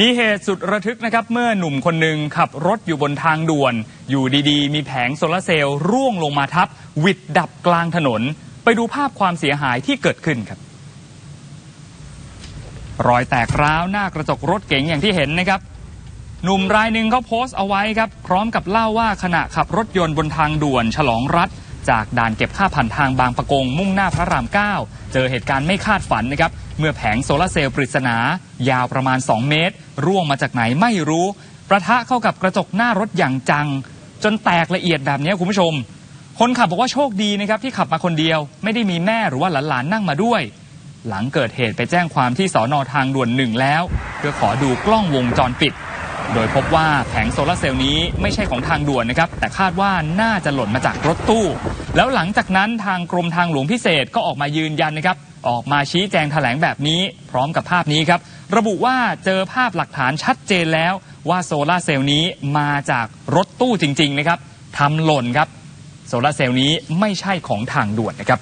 มีเหตุสุดระทึกนะครับ เมื่อหนุ่มคนหนึ่งขับรถอยู่บนทางด่วน อยู่ดีๆ มีแผงโซลาร์เซลล์ร่วงลงมาทับ วิดดับกลางถนน ไปดูภาพความเสียหายที่เกิดขึ้นครับ รอยแตกร้าวหน้ากระจกรถเก๋งอย่างที่เห็นนะครับ หนุ่มรายหนึ่งเขาโพสต์เอาไว้ครับ พร้อมกับเล่าว่าขณะขับรถยนต์บนทางด่วน ฉลองรัฐ จากด่านเก็บค่าผ่านทางบางปะกง มุ่งหน้าพระราม 9 เจอเหตุการณ์ไม่คาดฝันนะครับ เมื่อแผงโซลาร์เซลล์ปริศนา ยาวประมาณ 2 เมตร ร่วงมาจากไหนไม่รู้ ประทะเข้ากับกระจกหน้ารถอย่างจัง จนแตกละเอียดแบบนี้คุณผู้ชม คนขับบอกว่าโชคดีนะครับที่ขับมาคนเดียว ไม่ได้มีแม่หรือว่าหลานๆนั่งมาด้วย หลังเกิดเหตุไปแจ้งความที่สอนอทางด่วนหนึ่งแล้ว เพื่อขอดูกล้องวงจรปิด โดยพบว่าแผงโซลาร์เซลล์นี้ไม่ใช่ของทางด่วนนะครับ แต่คาดว่าน่าจะหล่นมาจากรถตู้ แล้วหลังจากนั้นทางกรมทางหลวงพิเศษก็ออกมายืนยันนะครับ ออกมาชี้แจงแถลงแบบนี้ พร้อมกับภาพนี้ครับ ระบุว่าเจอภาพหลักฐานชัดเจนแล้วว่าโซลาร์เซลล์นี้มาจากรถตู้จริง ๆ นะครับทำหล่นครับโซลาร์เซลล์นี้ไม่ใช่ของทางด่วนนะครับ